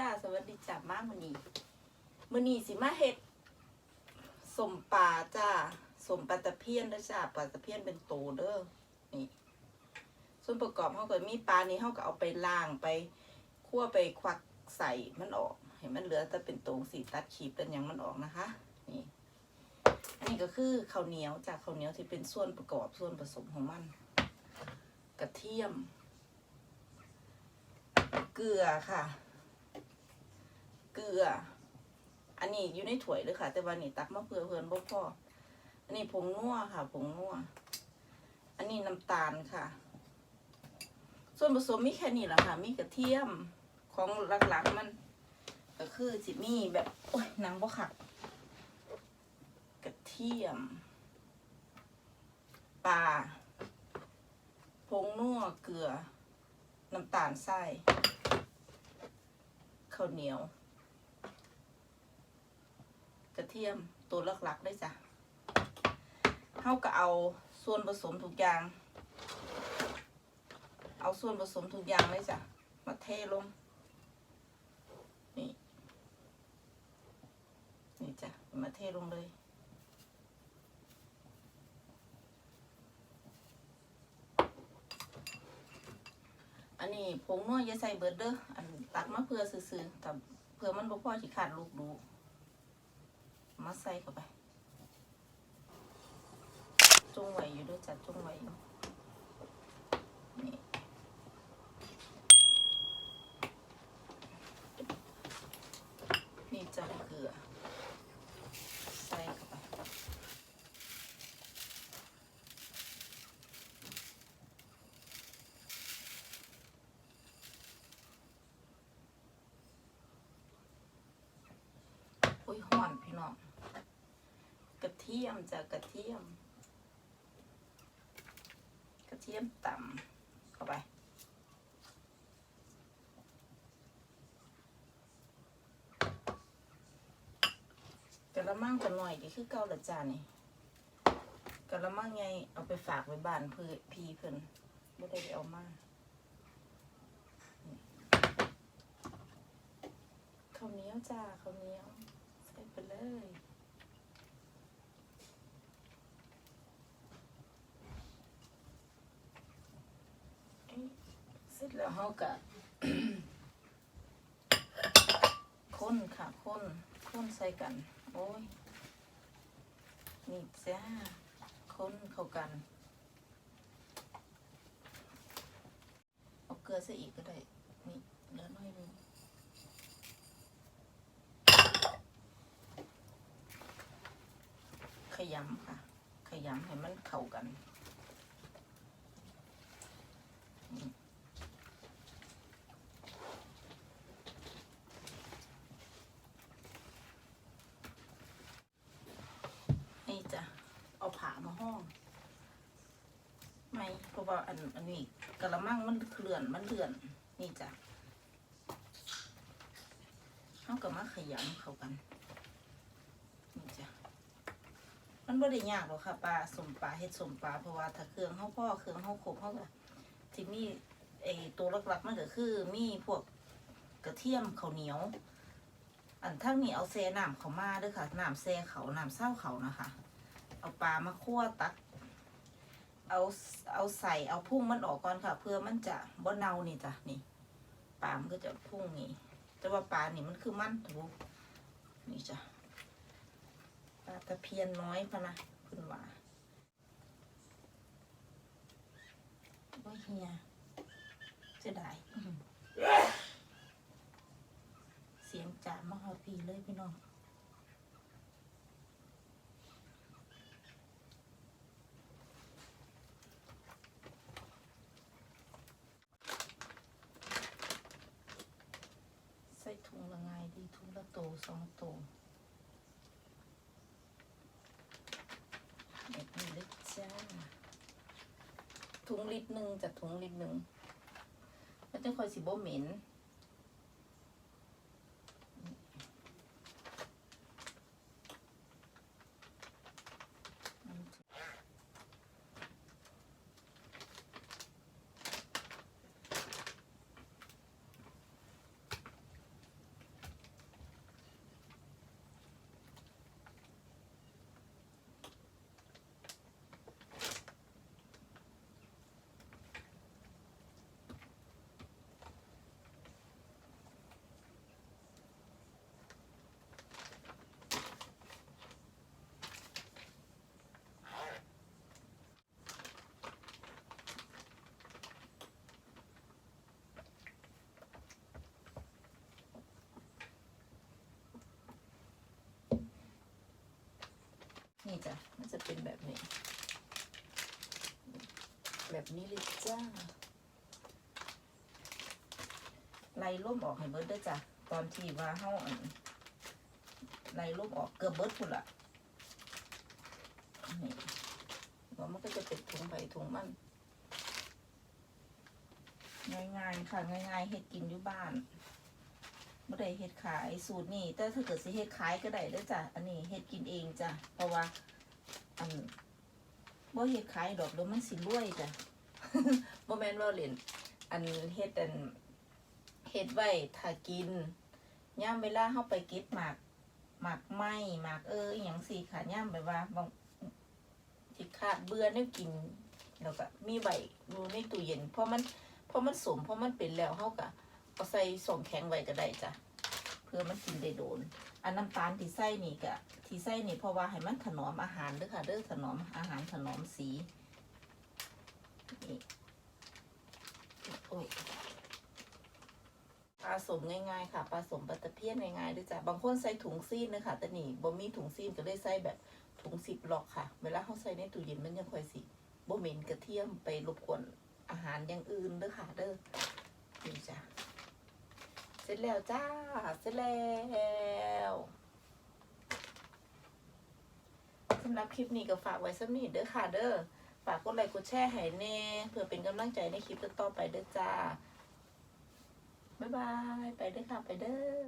จ้า สวัสดีจ้ามามือนีมือนีสิมาเฮ็ดสมปลาจ้าสมปลาตะเพียนเด้อจ้าปลาตะเพียนเป็นโตเด้อนี่ ส่วนประกอบเฮาก็มีปลานี่เฮาก็เอาไปล้างไปคั่วไปควักใส่มันออกให้มันเหลือแต่เป็นโตงสีตัดขีบเป็นหยังมันออกนะคะ นี่อันนี้ก็คือข้าวเหนียวจากข้าวเหนียวที่เป็นส่วนประกอบส่วนผสมของมัน กระเทียม เกลือค่ะ ลือ อันนี้อยู่ในถ้วยเลยค่ะ แต่ว่านี่ตักมาเพื่อเพื่อนบ่พออันนี้ผงนัวค่ะผงนัวอันนี้น้ำตาลค่ะ ส่วนผสมมีแค่นี้แหละค่ะ มีกระเทียมของหลักๆมัน ก็คือสิมีแบบโอ้ยนังบ่ขักกระเทียมปลาผงนัวเกลือ น้ำตาลทรายข้าวเหนียว ระเทียมตัวหลักๆได้จ้ะเขาก็เอาส่วนผสมทุกอย่าง เอาส่วนผสมทุกอย่างเลยจ้ะ มาเทลง นี่ นี่จ้ะ มาเทลงเลยอันนี้ผงนัวอย่าใส่เบิดเด้ออันตักมาเพื่อซื้อๆแต่เพื่อมันบ่พอสิขาดลูกดู มาใส่เข้าไปจุ้งไว้อยู่ด้วยจ้ะจงไว้อยู่นี่นี่จะเกลือใส่เข้าไปโอ้ยห่อนพี่น้อง กระเทียมจะกระเทียม กระเทียมต่ำเข้าไป กระมังกันหน่อยดีคือเก่าละจานนี่กระมังไงเอาไปฝากไว้บ้านเพื่อพีเพิ่นไม่ได้ไปเอามาข้าวเหนียวจ้าข้าวเหนียวใส่ไปเลยเอ้ย เสร็จแล้วเขาก็คนค่ะคนคนใส่กัน โอ้ยนี่จ้าคนเข้ากันเอาเกลือใส่อีกก็ได้นี่เหลือน้อยนึงขยำค่ะ ขยำให้มันเข้ากันอืมนี่จ้ะ เอาผามาห้อง ไม่ เพราะว่าอันอันนี้กระมังมันเคลื่อนมันเลื่อน นี่จ้ะเขากับมาขยำเข้ากันนี่จ้ะมันบ่ได้ยากหรอกค่ะปลาสมปลาเฮ็ดสมปลาเพราะว่าถ้าเครื่องเฮาพ่อเครื่องเฮาครบเฮาก็ที่มีไอตัวหลักๆมันก็คือมีพวกกระเทียมข้าวเหนียว อันทั้งนี้เอาแซ่น้ำเขามาเด้วยค่ะน้ำแซ่เขาน้ำเศร้าเขานะคะ เอาปลามาคั่วตัก เอาเอาใส่เอาพุ่งมันออกก่อนค่ะ เพื่อมันจะบ่เน่านี่จ้ะนี่ปลามันก็จะพุ่งนี่แต่ว่าปลานี่มันคือมันถูกนี่จ้ะปลาตะเพียนน้อยพะนะคุณว่าว่าเฮียจะได้เสียงจ่ามาหอพีเลยพี่น้อง ใส่ถุงละไงดี ถุงละโตสองโตแบบนี้เลยจ้าถุงลิตรหนึ่งจากถุงลิตรหนึ่งแล้วจะคอยสิบ่เหม็น็นแบบนี้ แบบนี้เลยจ้าไล่ล่มออกให้เบิดเด้วยจ้ะตอนที่ว่าเฮาอันไล่ล่มออกเกือบเบิร์ดพุ่นละนี่ว่ามันก็จะเป็นถุงใบถุงมัน ง่ายๆค่ะง่ายๆเฮ็ดกินอยู่บ้านไม่ได้เฮ็ดขายสูตรนี่แต่ถ้าเกิดสิเฮ็ดขายก็ได้เด้อจ้ะอันนี้เฮ็ดกินเองจ้ะเพราะว่า อันบ่เฮ็ดขายดอกแล้วมันสิรวยจ้ะบ่แม่นว่าเล่นอันเฮ็ดอันเฮ็ดไว้ถ้ากินย่ามเวลาเฮาไปเก็บหมากหมากไหมหมากเอออหยังสิค่ะย่ามแบบว่าบางสิขาดเบื่อแนวกินแล้วก็มีใบอยู่ในตู้เย็นเพราะมันเพราะมันสมเพราะมันเป็นแล้วเฮาก็เอาใส่ส่งแข็งไว้ก็ได้จ้ะ พื่อมันกินได้โดน อันน้ำตาลที่ใส่นี่ก็ที่ใส่นี่เพราะว่าให้มันถนอมอาหารเด้อค่ะเด้อถนอมอาหารถนอมสีนี่โอ้ยปลาสมง่ายๆค่ะปลาสมปลาตะเพียนง่ายๆด้วยจ้ะบางคนใส่ถุงซีนนะคะแต่นี่บ่มีถุงซีนก็เลยใส่แบบถุงสิบหลอกค่ะ เวลาเขาใส่ในตู้เย็นมันยังค่อยสิบ่เหม็นกระเทียมไปรบกวนอาหารอย่างอื่นเด้อค่ะเด้อนี่จ้ะ ร็จแล้วจ้า เสร็จแล้วสำหรับคลิปนี้ก็ฝากไว้สักนิดเด้อค่ะเด้อ ฝากกดไลค์กดแชร์ให้แน่เพื่อเป็นกำลังใจในคลิปต่อไปเด้อจ้า บ๊ายบาย ไปเด้อค่ะ ไปเด้อ